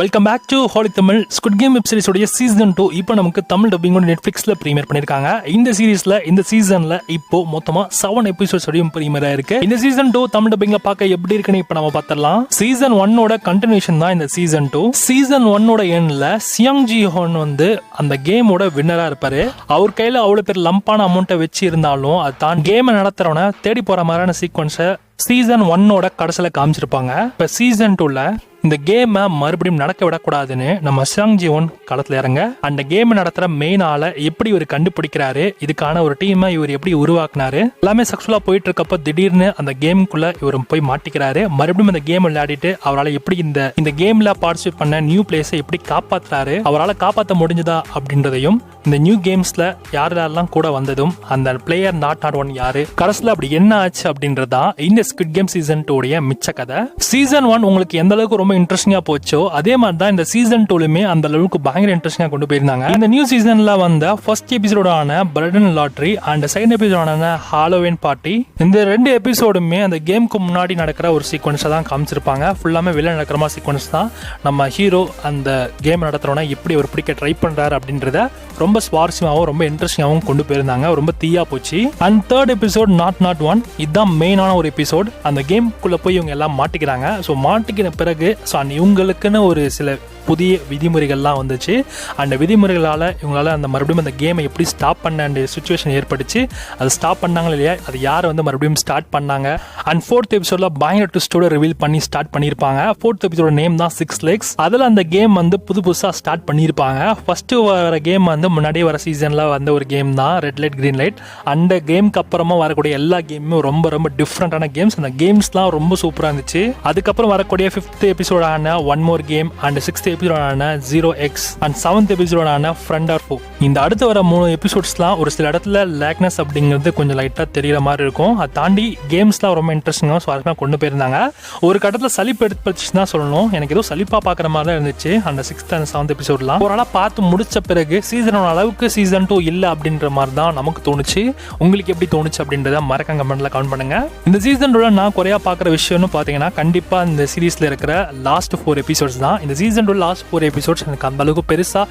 Welcome back to ஹாலி Tamil Squid Game web சீரிஸோடைய season two இப்போ நமக்கு தமிழ் டப்பிங்கோட நெட்ஃப்ளிக்ஸில் ப்ரீமியர் பண்ணியிருக்காங்க இந்த சீரிஸில் இந்த சீசனில் இப்போ மொத்தமாக செவன் எபிசோட்ஸ் வரையும் ப்ரீமியர் ஆயிருக்கு இந்த சீசன் டூ தமிழ் டப்பிங்கில் பார்க்க எப்படி இருக்குன்னு இப்போ நம்ம பார்த்துடலாம். சீசன் ஒன்னோட கண்டினியூஷன் தான் இந்த சீசன் டூ சீசன் ஒன்னோட எண்ணில் சியாங் ஜி ஹோன் வந்து அந்த கேமோட வின்னராக இருப்பார். அவர் கையில் அவ்வளோ பேர் லம்பான அமௌண்ட்டை வச்சு இருந்தாலும் அது தான் கேமை நடத்துறவனை தேடி போகிற மாதிரியான சீக்வன்ஸை சீசன் ஒன்னோட கடைசியில் காமிச்சிருப்பாங்க. இப்போ சீசன் டூவில் இந்த கேமை மறுபடியும் நடக்க விடக்கூடாதுன்னு நம்ம சியாங் ஜீவன் களத்தில் இறங்க அந்த கேம் நடத்துகிற மெயின் ஆளை எப்படி இவர் கண்டுபிடிக்கிறாரு இதுக்கான ஒரு டீமை இவர் எப்படி உருவாக்குனாரு எல்லாமே சக்ஸஸ்ஃபுல்லாக போயிட்டு இருக்கப்போ திடீர்னு அந்த கேமுக்குள்ள இவர் போய் மாட்டிக்கிறாரு. மறுபடியும் இந்த கேம் விளையாடிட்டு அவரால் எப்படி இந்த இந்த கேமில் பார்ட்டிசிபேட் பண்ண நியூ பிளேஸை எப்படி காப்பாற்றுறாரு அவரால் காப்பாற்ற முடிஞ்சதா அப்படின்றதையும் இந்த நியூ கேம்ஸில் யார் யாரெல்லாம் கூட வந்ததும் அந்த பிளேயர் நாட் நாட் ஒன் யாரு கடைசியில் அப்படி என்ன ஆச்சு அப்படின்றதான் இந்த ஸ்குட் கேம் சீசன் டூடைய மிச்ச கதை சீசன் ஒன் உங்களுக்கு எந்த அளவுக்கு ரொம்ப இன்ட்ரெஸ்டிங்காக போச்சோ அதே மாதிரி தான் இந்த சீசன் டூலுமே அந்த அளவுக்கு பயங்கர இன்ட்ரெஸ்டிங்காக கொண்டு போயிருந்தாங்க. இந்த நியூ சீசனில் வந்த first எபிசோடான bread and lottery and second எபிசோடான Halloween party இந்த ரெண்டு எபிசோடுமே அந்த கேமுக்கு முன்னாடி நடக்கிற ஒரு சீக்வன்ஸை தான் காமிச்சிருப்பாங்க. ஃபுல்லாமே வெளில நடக்கிற மாதிரி சீக்வன்ஸ் தான். நம்ம ஹீரோ அந்த கேம் நடத்துகிறோன்னா எப்படி அவர் பிடிக்க ட்ரை பண்ணுறாரு அப்படின்றத ரொம்ப சுவாரஸ்யமாகவும் ரொம்ப இன்ட்ரெஸ்டிங்காகவும் கொண்டு போயிருந்தாங்க. ரொம்ப தீயா போச்சு. And third episode nought nought one இதுதான் மெயினான ஒரு எபிசோட் அந்த கேம்குள்ளே போய் இவங்க எல்லாம் மாட்டிக்கிறாங்க. ஸோ மாட்டிக்கிற பிறகு ஸோ அண்ட் இவங்களுக்குன்னு ஒரு சில புதிய விதிமுறைகள்லாம் வந்துச்சு. அந்த விதிமுறைகளால் இவங்களால அந்த மறுபடியும் அந்த கேமை எப்படி ஸ்டாப் பண்ண சுச்சுவேஷன் ஏற்பட்டுச்சு. அது ஸ்டாப் பண்ணாங்களா இல்லையா? அது யார் வந்து மறுபடியும் ஸ்டார்ட் பண்ணாங்க? அண்ட் ஃபோர்த் எபிசோடில் பயங்கர ட்விஸ்டோட ரிவீல் பண்ணி ஸ்டார்ட் பண்ணியிருப்பாங்க. ஃபோர்த் எபிசோட நேம் தான் சிக்ஸ் லெக்ஸ் அதில் அந்த கேம் வந்து புது புதுசாக ஸ்டார்ட் பண்ணியிருப்பாங்க. ஃபஸ்ட்டு வர கேம் வந்து முன்னாடியே வர சீசனில் வந்த ஒரு கேம் தான் ரெட் லைட் க்ரீன் லைட் அந்த கேமுக்கு அப்புறமா வரக்கூடிய எல்லா கேமுமே ரொம்ப ரொம்ப டிஃப்ரெண்ட்டான கேம்ஸ் அந்த கேம்ஸ்லாம் ரொம்ப சூப்பராக இருந்துச்சு. அதுக்கப்புறம் வரக்கூடிய fifth எபிசோடான one more game and sixth எபிசோடான zero X and seventh எபிசோடான ஃப்ரெண்ட் ஆர் ஃபோ இந்த அடுத்து வர மூணு எபிசோட்ஸ்லாம் ஒரு சில இடத்துல லேக்னஸ் அப்படிங்கிறது கொஞ்சம் லைட்டாக தெரிகிற மாதிரி இருக்கும். அதை தாண்டி கேம்ஸ்லாம் ரொம்ப இன்ட்ரெஸ்டிங்காக சுவாரஸ்யமாக கொண்டு போயிருந்தாங்க. ஒரு கட்டத்தில் சளிப்பு எடுத்து தான் சொல்லணும். எனக்கு ஏதோ சலிப்பாக பார்க்குற மாதிரி தான் இருந்துச்சு. அந்த சிக்ஸ்த் அண்ட் செவன்த் எபிசோட்லாம் ஒரு பார்த்து முடிச்ச பிறகு சீசனோட அளவுக்கு சீசன் டூ இல்லை அப்படின்ற மாதிரி தான் நமக்கு தோணுச்சு. உங்களுக்கு எப்படி தோணுச்சு அப்படின்றத மறக்க கமெண்ட்ல கமெண்ட் பண்ணுங்க. இந்த சீசன் டூல நான் குறையா பார்க்குற விஷயம்னு பார்த்தீங்கன்னா கண்டிப்பாக இந்த சீரீஸில் இருக்கிற லாஸ்ட் ஃபோர் எபிசோட்ஸ் தான். இந்த season two last four episodes எனக்கு அந்த அளவுக்கு பெருசாக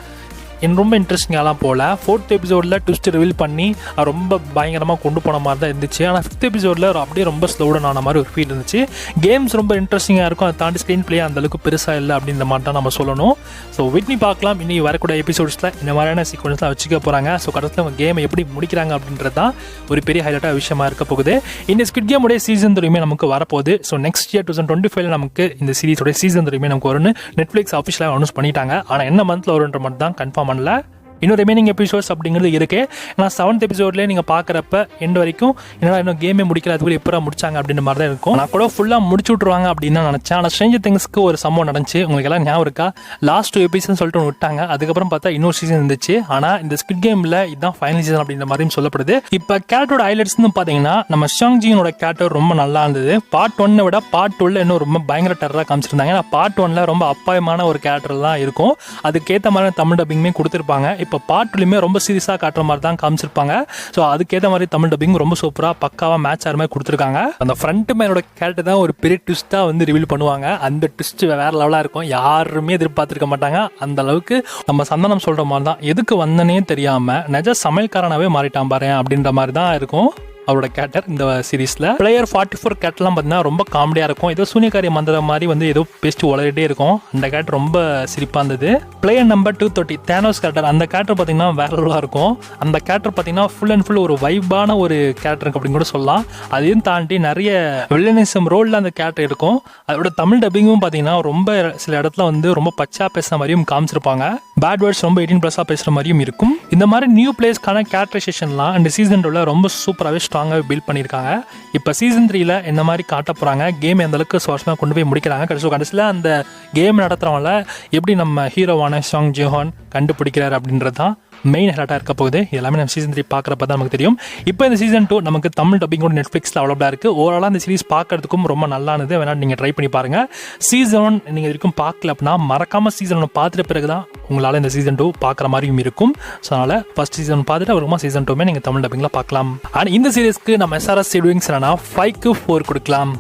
எனக்கு ரொம்ப இன்ட்ரெஸ்டிங்காலாம் போகல ஃபோர்த் எபிசோடில் ட்விஸ்ட் ரிவீல் பண்ணி ரொம்ப பயங்கரமாக கொண்டு போன மாதிரி தான் இருந்துச்சு ஆனால் ஃபிஃப்த் எபிசோடில் அப்படியே ரொம்ப ஸ்லோடன் ஆன மாதிரி ஒரு ஃபீல் இருந்துச்சு. கேம்ஸ் ரொம்ப இன்ட்ரெஸ்டிங்காக இருக்கும். அதை தாண்டி ஸ்க்ரீன் பிளே அந்த அளவுக்கு பெருசாக இல்லை அப்படின்ற மாதிரி தான் நம்ம சொல்லணும். ஸோ விட்னி பார்க்கலாம். இன்னைக்கு வரக்கூடிய எபிசோட்ஸில் இந்த மாதிரியான சீக்வன்ஸ்லாம் வச்சுக்க போகிறாங்க ஸோ கடைசியில் அவங்க கேமை எப்படி முடிக்கிறாங்க அப்படின்றது தான் ஒரு பெரிய ஹைலைட்டாக விஷயமா இருக்க போகுது. இந்த ஸ்கிட் கேமுடைய சீசன் தெரியுமே நமக்கு வரப்போகுது. So next year two thousand twenty five நமக்கு இந்த சீரிஸோட சீசன் தெரியுமே நமக்கு வரும்னு நெட்ஃப்ளிக்ஸ் அஃபிஷியலாக அனௌன்ஸ் பண்ணிட்டாங்க. ஆனால் என்ன மந்தில் வரும்ன்ற மட்டும் தான் கன்ஃபார்ம் பண்ணல. இன்னும் ரிமைனிங் எபிசோட்ஸ் அப்படிங்கிறது இருக்கு. நான் செவன்த் எபிசோட்லேயே நீங்கள் பார்க்குறப்ப எண்ட் வரைக்கும் என்னடா இன்னும் கேமே முடிக்கல அதுக்குள்ளே எப்போ முடிச்சாங்க அப்படின்ற மாதிரி தான் இருக்கும். நான் கூட ஃபுல்லாக முடிச்சு விட்ருவாங்க அப்படின்னு தான் நினச்சேன். ஆனால் ஸ்ட்ரேஞ்சர் திங்ஸ்க்கு ஒரு சம்பவம் நடந்துச்சு. உங்களுக்கு எல்லாம் ஞாபகம் இருக்கா? லாஸ்ட் டூ எபிசோட் சொல்லிட்டு ஒன்று விட்டாங்க. அதுக்கப்புறம் பார்த்தா இன்னொரு சீசன் இருந்துச்சு. ஆனால் இந்த ஸ்பிட் கேமில் இதுதான் ஃபைனல் சீசன் அப்படின்ற மாதிரியும் சொல்லப்படுது. இப்போ கேரக்டரோட ஹைலைட்ஸ்னு பார்த்தீங்கன்னா நம்ம ஷாங்ஜியனோட கேரக்டர் ரொம்ப நல்லா இருந்தது. பார்ட் ஒன்னை விட பார்ட் டூவில் இன்னும் ரொம்ப பயங்கர டெரராக காமிச்சிருந்தாங்க. ஏன்னா பார்ட் ஒன்ல ரொம்ப அப்பாயமான ஒரு கேரக்டர் தான் இருக்கும். அதுக்கேற்ற மாதிரி தமிழ் டப்பிங்குமே கொடுத்துருப்பாங்க. இப்போ பாட்டுலையுமே ரொம்ப சீரியஸாக காட்டுற மாதிரி தான் காமிச்சிருப்பாங்க. ஸோ அதுக்கேற்ற மாதிரி தமிழ் டப்பிங் ரொம்ப சூப்பராக பக்காவாக மேட்ச் ஆகிற மாதிரி கொடுத்துருக்காங்க. அந்த ஃப்ரண்ட் மேனோட கேரக்டர் தான் ஒரு பெரிய ட்விஸ்ட்டாக வந்து ரிவீல் பண்ணுவாங்க. அந்த ட்விஸ்ட் வேற லெவலாக இருக்கும். யாருமே எதிர்பார்த்துருக்க மாட்டாங்க. அந்த அளவுக்கு நம்ம சந்தனம் சொல்கிற மாதிரி தான். எதுக்கு வந்தனே தெரியாமல் நிஜ சமையல்காரனாகவே மாறிட்டான் பாரு அப்படின்ற மாதிரி தான் இருக்கும். அவரோட கேரக்டர் இந்த சீரீஸில் பிளேயர் ஃபார்ட்டி ஃபோர் கேரக்டர்லாம் பார்த்தீங்கன்னா ரொம்ப காமெடியாக இருக்கும். ஏதோ சூனியக்காரி மந்திர மாதிரி வந்து ஏதோ பேசிட்டு உளறிட்டே இருக்கும். அந்த கேரக்டர் ரொம்ப சிரிப்பாக இருந்தது. Player number two thirty Thanos character அந்த கேரக்டர் பார்த்தீங்கன்னா வேற லெவலாக இருக்கும். அந்த கேரக்டர் பார்த்தீங்கன்னா ஃபுல் அண்ட் ஃபுல் ஒரு வைபான ஒரு கேரக்டர் அப்படின்னு கூட சொல்லலாம். அதையும் தாண்டி நிறைய வில்லனிசம் ரோலில் அந்த கேரக்டர் இருக்கும். அதோட தமிழ் டப்பிங்கும் பார்த்தீங்கன்னா ரொம்ப சில இடத்துல வந்து ரொம்ப பச்சா பேசுகிற மாதிரியும் காமிச்சிருப்பாங்க. பேட் வேர்ட்ஸ் ரொம்ப எயிட்டீன் ப்ளஸ்ஸாக பேசுகிற மாதிரியும் இருக்கும். இந்த மாதிரி நியூ பிளேஸ்க்கான கேரக்டரைசேஷன்லாம் அண்ட் சீசன் ரொம்ப சூப்பராகவே ஸ்ட்ராங்காக பில்ட் பண்ணியிருக்காங்க. இப்போ சீசன் த்ரீல இந்த மாதிரி காட்ட போகிறாங்க கேம் எந்த அளவுக்கு சுவாரஸ்யமாக கொண்டு போய் முடிக்கிறாங்க? கடைசி கடைசியில் அந்த கேம் நடத்துகிறவங்கள எப்படி நம்ம ஹீரோவான ஷாங் ஜிஹான் கண்டுபிடிக்கிறார் அப்படின்றது தான் மெயின் ஹெலாட்டாக இருக்க போகுது. எல்லாமே நம்ம சீசன் த்ரீ பார்க்குறப்ப தான் நமக்கு தெரியும். இப்போ இந்த சீசன் டூ நமக்கு தமிழ் டப்பிங் கூட நெட்ஃப்ளிக்ஸில் அவைலபிளாக இருக்குது ஓவராலாக இந்த சீரிஸ் பார்க்கறதுக்கும் ரொம்ப நல்லானது வேணால் நீங்கள் ட்ரை பண்ணி பாருங்கள் சீசன் ஒன் நீங்கள் வரைக்கும் பார்க்கல அப்படின்னா மறக்காமல் சீசன் ஒன்று பார்த்துட்ட பிறகு தான் உங்களால் இந்த சீசன் டூ பார்க்குற மாதிரியும் இருக்கும். ஸோ அதனால் ஃபஸ்ட் சீசன் பார்த்துட்டு அப்புறமா சீசன் டூமே நீங்கள் தமிழ் டப்பிங்கில் பார்க்கலாம். அண்ட் இந்த சீரிஸ்க்கு நம்ம எஸ்ஆர்எஸ் சீடிங்ஸ் என்னன்னா ஃபைவ்க்கு ஃபோர் கொடுக்கலாம்.